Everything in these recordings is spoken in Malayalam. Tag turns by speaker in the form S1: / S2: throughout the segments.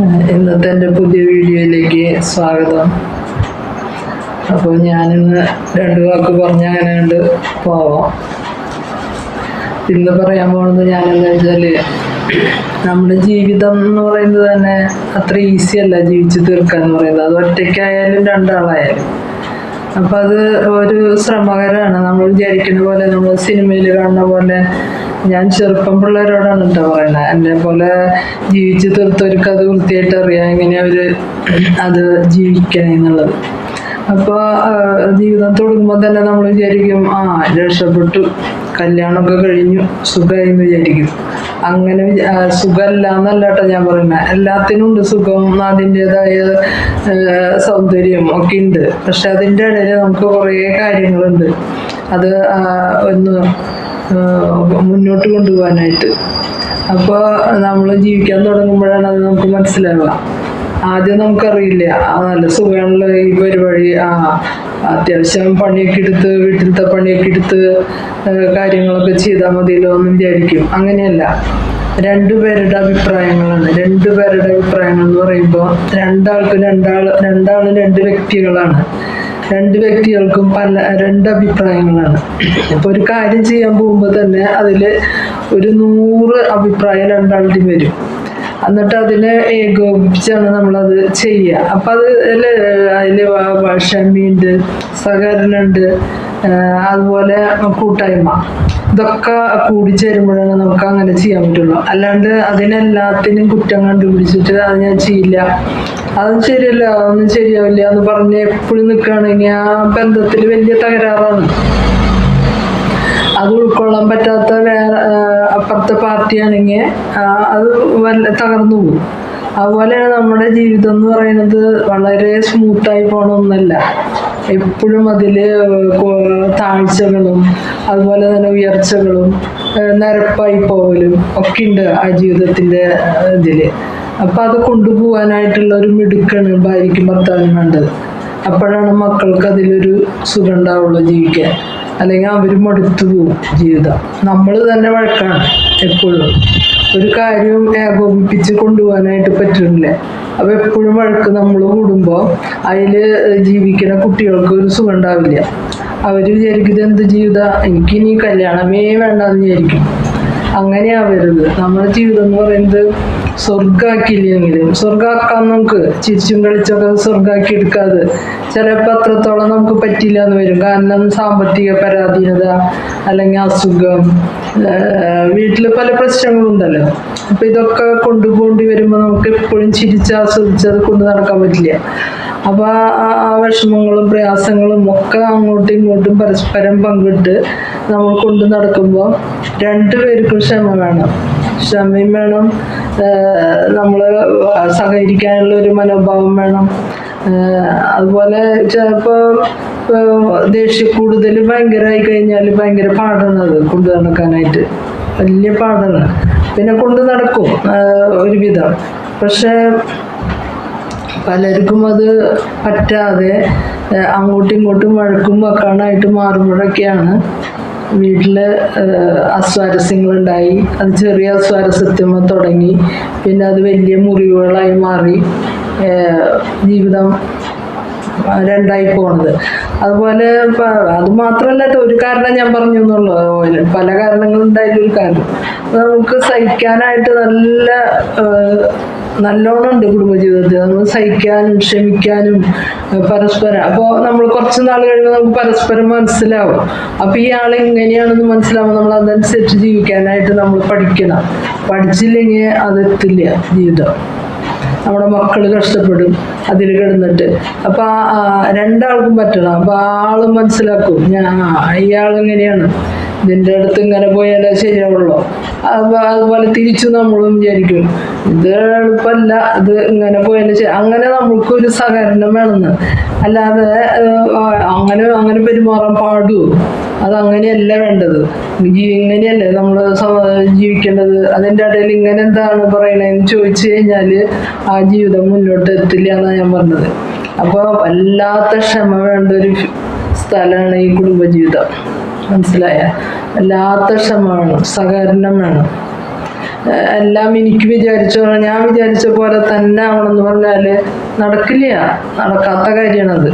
S1: ഇന്നത്തെ എന്റെ പുതിയ വീഡിയോയിലേക്ക് സ്വാഗതം. അപ്പോൾ ഞാനിന്ന് രണ്ട് വാക്ക് പറഞ്ഞ അങ്ങനെ കണ്ട് പോവാം. ഇന്ന് പറയാൻ പോകുന്നത് ഞാനെന്ന് വെച്ചാൽ നമ്മുടെ ജീവിതം എന്ന് പറയുന്നത് തന്നെ അത്ര ഈസി അല്ല ജീവിച്ചു തീർക്കുക എന്ന് പറയുന്നത്. അത് ഒറ്റയ്ക്കായാലും രണ്ടാളായാലും. അപ്പം അത് ഒരു ശ്രമകരമാണ് നമ്മൾ വിചാരിക്കുന്ന പോലെ നമ്മൾ സിനിമയിൽ കാണുന്ന പോലെ ഞാൻ ചെറുപ്പം പിള്ളേരോടാണ് കേട്ടോ പറയുന്നത് എന്നെ പോലെ ജീവിച്ച് തീർത്തവർക്ക് അത് വൃത്തിയായിട്ട് അറിയാം എങ്ങനെ അവർ അത് ജീവിക്കണേ എന്നുള്ളത്. അപ്പോൾ ജീവിതം തുടങ്ങുമ്പോൾ തന്നെ നമ്മൾ വിചാരിക്കും ആ രക്ഷപ്പെട്ടു. കല്യാണമൊക്കെ കഴിഞ്ഞു. സുഖമായി വിചാരിക്കും. അങ്ങനെ സുഖമല്ല എന്നല്ല കേട്ടോ ഞാൻ പറയുന്നത് എല്ലാത്തിനും ഉണ്ട് സുഖം അതിന്റെതായ സൗന്ദര്യം ഒക്കെ ഉണ്ട്. പക്ഷെ അതിന്റെ ഇടയിൽ നമുക്ക് കുറേ കാര്യങ്ങളുണ്ട്. അത് ഒന്ന് മുന്നോട്ട് കൊണ്ടുപോകാനായിട്ട്. അപ്പോൾ നമ്മൾ ജീവിക്കാൻ തുടങ്ങുമ്പോഴാണ് അത് നമുക്ക് മനസ്സിലാവുക. ആദ്യം നമുക്കറിയില്ല നല്ല സുഖമാണല്ലോ ഈ പരിപാടി ആ അത്യാവശ്യം പണിയൊക്കെ എടുത്ത് വീട്ടിലത്തെ പണിയൊക്കെ എടുത്ത് കാര്യങ്ങളൊക്കെ ചെയ്താൽ മതിയല്ലോ എന്ന് വിചാരിക്കും. അങ്ങനെയല്ല. രണ്ടുപേരുടെ അഭിപ്രായങ്ങളാണ്. രണ്ടുപേരുടെ അഭിപ്രായങ്ങൾ എന്ന് പറയുമ്പോൾ രണ്ടാൾക്ക് രണ്ടാൾ രണ്ടാളും രണ്ട് വ്യക്തികളാണ്. രണ്ട് വ്യക്തികൾക്കും പല രണ്ട് അഭിപ്രായങ്ങളാണ്. ഇപ്പൊ ഒരു കാര്യം ചെയ്യാൻ പോകുമ്പോൾ തന്നെ അതിൽ ഒരു നൂറ് അഭിപ്രായം രണ്ടാളുടെയും വരും. എന്നിട്ട് അതിനെ ഏകോപിപ്പിച്ചാണ് നമ്മളത് ചെയ്യുക. അപ്പം അത് അതിൽ ക്ഷമയുണ്ട് സഹകരണമുണ്ട് ആഹ് അതുപോലെ കൂട്ടായ്മ. ഇതൊക്കെ കൂടിച്ചേരുമ്പോഴാണ് നമുക്ക് അങ്ങനെ ചെയ്യാൻ പറ്റുള്ളൂ. അല്ലാണ്ട് അതിനെല്ലാത്തിനും കുറ്റം കണ്ടുപിടിച്ചിട്ട് അത് ഞാൻ ചെയ്യില്ല. അതൊന്നും ശരിയല്ല അതൊന്നും ശരിയാവില്ല എന്ന് പറഞ്ഞ് എപ്പോഴും നിൽക്കുകയാണെങ്കിൽ ആ ബന്ധത്തിൽ വലിയ തകരാറാണ്. അത് ഉൾക്കൊള്ളാൻ പറ്റാത്ത വേറെ അപ്പുറത്തെ പാർട്ടിയാണെങ്കിൽ അത് വല്ല തകർന്നു പോകും. അതുപോലെയാണ് നമ്മുടെ ജീവിതം എന്ന് പറയുന്നത് വളരെ സ്മൂത്തായി പോകണമെന്നല്ല എപ്പോഴും അതിൽ താഴ്ചകളും അതുപോലെ തന്നെ ഉയർച്ചകളും നിരപ്പായി പോകലും ഒക്കെ ഉണ്ട് ആ ജീവിതത്തിന്റെ ഇതിൽ അപ്പം അത് കൊണ്ടുപോകാനായിട്ടുള്ള ഒരു മിടുക്കാണ് ഭാര്യയ്ക്കും ഭർത്താവിനും വേണ്ടത്. അപ്പോഴാണ് മക്കൾക്ക് അതിലൊരു സുഖം ഉണ്ടാവുള്ളൂ ജീവിക്കാൻ. അല്ലെങ്കിൽ അവർ മടുത്തു പോകും ജീവിതം. നമ്മൾ തന്നെ വഴക്കാണ് എപ്പോഴും. ഒരു കാര്യവും ഏകോപിപ്പിച്ച് കൊണ്ടുപോകാനായിട്ട് പറ്റുന്നില്ല. അപ്പോൾ എപ്പോഴും വഴക്ക് നമ്മൾ കൂടുമ്പോൾ അതിൽ ജീവിക്കുന്ന കുട്ടികൾക്ക് ഒരു സുഖം ഉണ്ടാവില്ല അവർ വിചാരിക്കും ഇത് എന്ത് ജീവിത എനിക്കിനി കല്യാണമേ വേണ്ടെന്ന് വിചാരിക്കും. അങ്ങനെയാവരുത്. നമ്മുടെ ജീവിതം എന്ന് പറയുന്നത് സ്വർഗാക്കിയില്ലെങ്കിലും സ്വർഗാക്കാൻ നമുക്ക് ചിരിച്ചും കളിച്ചൊക്കെ സ്വർഗാക്കി എടുക്കാതെ ചിലപ്പോൾ അത്രത്തോളം നമുക്ക് പറ്റില്ല എന്ന് വരും. കാരണം സാമ്പത്തിക പരാധീനത അല്ലെങ്കിൽ അസുഖം വീട്ടിൽ പല പ്രശ്നങ്ങളുണ്ടല്ലോ. അപ്പം ഇതൊക്കെ കൊണ്ടുപോകേണ്ടി വരുമ്പോൾ നമുക്ക് എപ്പോഴും ചിരിച്ച് ആസ്വദിച്ച് അത് കൊണ്ട് നടക്കാൻ പറ്റില്ല. അപ്പോൾ ആ വിഷമങ്ങളും പ്രയാസങ്ങളും ഒക്കെ അങ്ങോട്ടും ഇങ്ങോട്ടും പരസ്പരം പങ്കിട്ട് നമ്മൾ കൊണ്ട് നടക്കുമ്പോൾ രണ്ടുപേർക്കും ക്ഷമ വേണം. ക്ഷമയും വേണം. നമ്മൾ സഹകരിക്കാനുള്ള ഒരു മനോഭാവം വേണം. അതുപോലെ ചിലപ്പോൾ ദേഷ്യ കൂടുതൽ ഭയങ്കരമായി കഴിഞ്ഞാൽ ഭയങ്കര പാടാണ് അത് കൊണ്ടു നടക്കാനായിട്ട്. വലിയ പാടാണ്. പിന്നെ കൊണ്ട് നടക്കും ഒരുവിധം. പക്ഷേ പലർക്കും അത് പറ്റാതെ അങ്ങോട്ടും ഇങ്ങോട്ടും വഴക്കും വെക്കാനായിട്ട് മാറുമ്പോഴൊക്കെയാണ് വീട്ടിൽ അസ്വാരസ്യങ്ങളുണ്ടായി. അത് ചെറിയ അസ്വാരസ്യത്തിന് തുടങ്ങി. പിന്നെ അത് വലിയ മുറിവുകളായി മാറി. ജീവിതം രണ്ടായി പോണത്. അതുപോലെ അത് മാത്രമല്ല ഒരു കാരണം ഞാൻ പറഞ്ഞു എന്നുള്ളൂ. പല കാരണങ്ങളുണ്ടായാലും ഒരു കാരണം നമുക്ക് സഹിക്കാനായിട്ട് നല്ല ഏഹ്, നല്ലോണം ഉണ്ട് കുടുംബജീവിതത്തിൽ. നമ്മൾ സഹിക്കാനും ക്ഷമിക്കാനും പരസ്പരം. അപ്പോൾ നമ്മൾ കുറച്ച് നാൾ കഴിയുമ്പോൾ നമുക്ക് പരസ്പരം മനസ്സിലാവും. അപ്പോൾ ഈ ആൾ എങ്ങനെയാണെന്ന് മനസ്സിലാവുമ്പോൾ നമ്മൾ അതനുസരിച്ച് ജീവിക്കാനായിട്ട് നമ്മൾ പഠിക്കണം. പഠിച്ചില്ലെങ്കിൽ അതെത്തില്ല ജീവിതം. നമ്മുടെ മക്കൾ കഷ്ടപ്പെടും. അതിൽ കിടന്നിട്ട്. അപ്പൊ രണ്ടാൾക്കും പറ്റണം. അപ്പൊ ആൾ മനസ്സിലാക്കും. ഞാൻ ഇയാൾ ഇങ്ങനെയാണ് ഇതിന്റെ അടുത്ത് ഇങ്ങനെ പോയാലേ ശരിയാവുള്ളൂ. അതുപോലെ തിരിച്ചു നമ്മളും വിചാരിക്കും ഇത് എളുപ്പമല്ല ഇത് ഇങ്ങനെ പോയാലേ ശരി. അങ്ങനെ നമുക്കൊരു സഹകരണം വേണമെന്ന് അല്ലാതെ അങ്ങനെ അങ്ങനെ പെരുമാറാൻ പാടുമോ അത് അങ്ങനെയല്ല വേണ്ടത് ഇങ്ങനെയല്ലേ നമ്മൾ ജീവിക്കേണ്ടത്? അതിന്റെ ഇടയിൽ ഇങ്ങനെ എന്താണ് പറയണതെന്ന് ചോദിച്ചു കഴിഞ്ഞാൽ ആ ജീവിതം മുന്നോട്ട് എത്തില്ല എന്നാണ് ഞാൻ പറഞ്ഞത്. അപ്പോൾ വല്ലാത്ത ക്ഷമ വേണ്ട ഒരു സ്ഥലമാണ് ഈ കുടുംബജീവിതം. മനസ്സിലായ? വല്ലാത്ത ക്ഷമ വേണം സഹകരണം വേണം. എല്ലാം എനിക്ക് വിചാരിച്ച ഞാൻ വിചാരിച്ച പോലെ തന്നെ ആവണമെന്ന് പറഞ്ഞാൽ നടക്കില്ല. നടക്കാത്ത കാര്യമാണത്.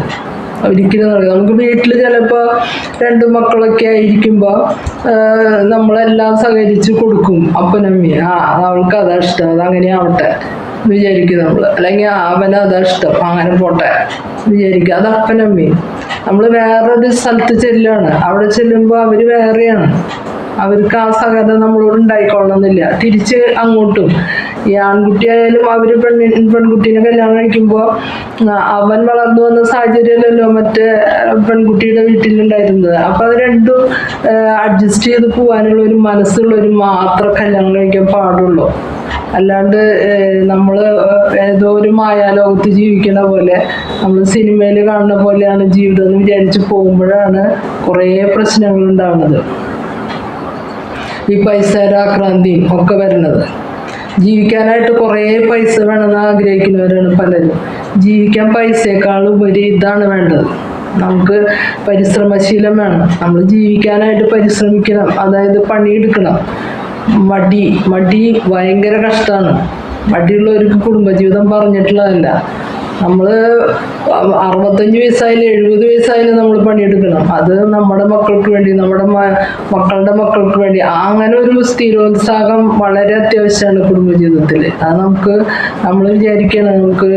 S1: ഒരിക്കലും നടക്കുക നമുക്ക് വീട്ടിൽ ചിലപ്പോൾ രണ്ട് മക്കളൊക്കെ ആയിരിക്കുമ്പോൾ നമ്മളെല്ലാം സഹകരിച്ച് കൊടുക്കും അപ്പനമ്മി ആ അവൾക്ക് അതാ ഇഷ്ടം. അതങ്ങനെ ആവട്ടെ വിചാരിക്കും നമ്മൾ അല്ലെങ്കിൽ അവന് അതാ ഇഷ്ടം. അങ്ങനെ പോട്ടെ. വിചാരിക്കും. അത് അപ്പനമ്മയും നമ്മൾ വേറൊരു സ്ഥലത്ത് ചെല്ലുകയാണ് അവിടെ ചെല്ലുമ്പോൾ അവർ വേറെയാണ്. അവർക്ക് ആ സഹകരണം നമ്മളോട് ഉണ്ടായിക്കൊള്ളണമെന്നില്ല. തിരിച്ച് അങ്ങോട്ടും. ഈ ആൺകുട്ടിയായാലും അവർ പെണ്ണി പെൺകുട്ടീനെ കല്യാണം കഴിക്കുമ്പോൾ അവൻ വളർന്നു വന്ന സാഹചര്യമല്ലല്ലോ മറ്റേ പെൺകുട്ടിയുടെ വീട്ടിലുണ്ടായിരുന്നത്. അപ്പം അത് രണ്ടും അഡ്ജസ്റ്റ് ചെയ്ത് പോകാനുള്ള ഒരു മനസ്സുള്ളവർ മാത്രം കല്യാണം കഴിക്കാൻ പാടുള്ളൂ. അല്ലാണ്ട് നമ്മൾ ഏതോ ഒരു മായാലോകത്ത് ജീവിക്കണ പോലെ നമ്മൾ സിനിമയിൽ കാണുന്ന പോലെയാണ് ജീവിതം എന്ന് വിചാരിച്ച് പോകുമ്പോഴാണ് കുറേ പ്രശ്നങ്ങൾ ഉണ്ടാവുന്നത്. ഈ പൈസരാക്രാന്തിയും ഒക്കെ വരുന്നത്. ജീവിക്കാനായിട്ട് കുറേ പൈസ വേണമെന്ന് ആഗ്രഹിക്കുന്നവരാണ് പലരും. ജീവിക്കാൻ പൈസയേക്കാൾ ഉപരി ഇതാണ് വേണ്ടത്. നമുക്ക് പരിശ്രമശീലം വേണം. നമ്മൾ ജീവിക്കാനായിട്ട് പരിശ്രമിക്കണം. അതായത് പണിയെടുക്കണം. മടി മടി ഭയങ്കര കഷ്ടമാണ് മടിയുള്ളവർക്ക് കുടുംബജീവിതം പറഞ്ഞിട്ടുള്ളതല്ല. നമ്മൾ അറുപത്തഞ്ച് വയസ്സായാലും എഴുപത് വയസ്സായാലും നമ്മൾ പണിയെടുക്കണം. അത് നമ്മുടെ മക്കൾക്ക് വേണ്ടി നമ്മുടെ മക്കളുടെ മക്കൾക്ക് വേണ്ടി. അങ്ങനെ ഒരു സ്ഥിരോത്സാഹം വളരെ അത്യാവശ്യമാണ് കുടുംബജീവിതത്തിൽ അത് നമുക്ക് നമ്മൾ വിചാരിക്കണം നമുക്ക്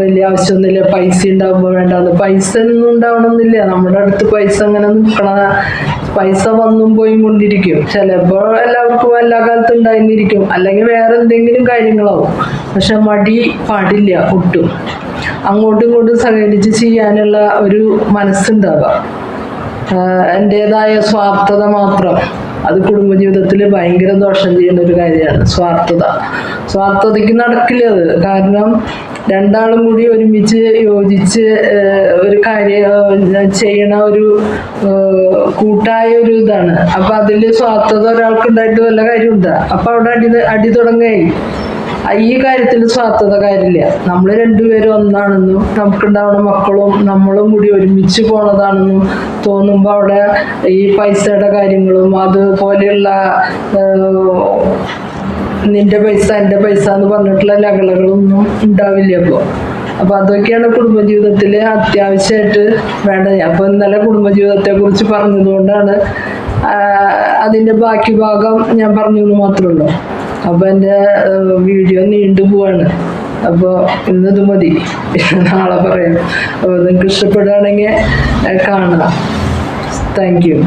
S1: വലിയ ആവശ്യമൊന്നുമില്ല പൈസ ഉണ്ടാകുമ്പോൾ വേണ്ടാന്ന്. പൈസ ഒന്നും ഉണ്ടാവണമെന്നില്ല. നമ്മുടെ അടുത്ത് പൈസ അങ്ങനെ നിൽക്കണ പൈസ വന്നും പോയും കൊണ്ടിരിക്കും. ചിലപ്പോൾ എല്ലാവർക്കും എല്ലാ കാലത്തും ഉണ്ടായിരുന്നിരിക്കും. അല്ലെങ്കിൽ വേറെ എന്തെങ്കിലും കാര്യങ്ങളാവും. പക്ഷെ മടി പാടില്ല ഒട്ടും. അങ്ങോട്ടും ഇങ്ങോട്ടും സഹകരിച്ച് ചെയ്യാനുള്ള ഒരു മനസ്സുണ്ടാവുക. എന്റെതായ സ്വാർത്ഥത മാത്രം. അത് കുടുംബജീവിതത്തിൽ ഭയങ്കര ദോഷം ചെയ്യുന്ന ഒരു കാര്യമാണ് സ്വാർത്ഥത. സ്വാർത്ഥതയ്ക്ക് നടക്കില്ല അത്. കാരണം രണ്ടാളും കൂടി ഒരുമിച്ച് യോജിച്ച് ഒരു കാര്യം ചെയ്യണ ഒരു കൂട്ടായ ഒരു ഇതാണ്. അപ്പൊ അതിൽ സ്വാർത്ഥത ഒരാൾക്ക് ഉണ്ടായിട്ട് വല്ല കാര്യമുണ്ടാ? അപ്പൊ അവിടെ അടി അടി തുടങ്ങുകയായി. ഈ കാര്യത്തിൽ സ്വാർത്ഥത കാര്യമില്ല. നമ്മൾ രണ്ടുപേരും ഒന്നാണെന്നും നമുക്കുണ്ടാവുന്ന മക്കളും നമ്മളും കൂടി ഒരുമിച്ച് പോണതാണെന്നും തോന്നുമ്പോൾ അവിടെ ഈ പൈസയുടെ കാര്യങ്ങളും അതുപോലെയുള്ള നിന്റെ പൈസ എന്റെ പൈസ എന്ന് പറഞ്ഞിട്ടുള്ള ലകളകളൊന്നും ഉണ്ടാവില്ല അപ്പോൾ അപ്പൊ അതൊക്കെയാണ് കുടുംബജീവിതത്തിൽ അത്യാവശ്യമായിട്ട് വേണ്ടത്. അപ്പൊ ഇന്നലെ കുടുംബജീവിതത്തെ കുറിച്ച് പറഞ്ഞതുകൊണ്ടാണ് അതിന്റെ ബാക്കി ഭാഗം ഞാൻ പറഞ്ഞു എന്ന് മാത്രമേ ഉള്ളൂ. അപ്പൊ എന്റെ വീഡിയോ നീണ്ടു പോവാണ്. അപ്പോൾ ഇന്നത് മതി. നാളെ പറയാം. അപ്പോൾ നിങ്ങൾക്ക് ഇഷ്ടപ്പെടുകയാണെങ്കിൽ കാണാം. Thank you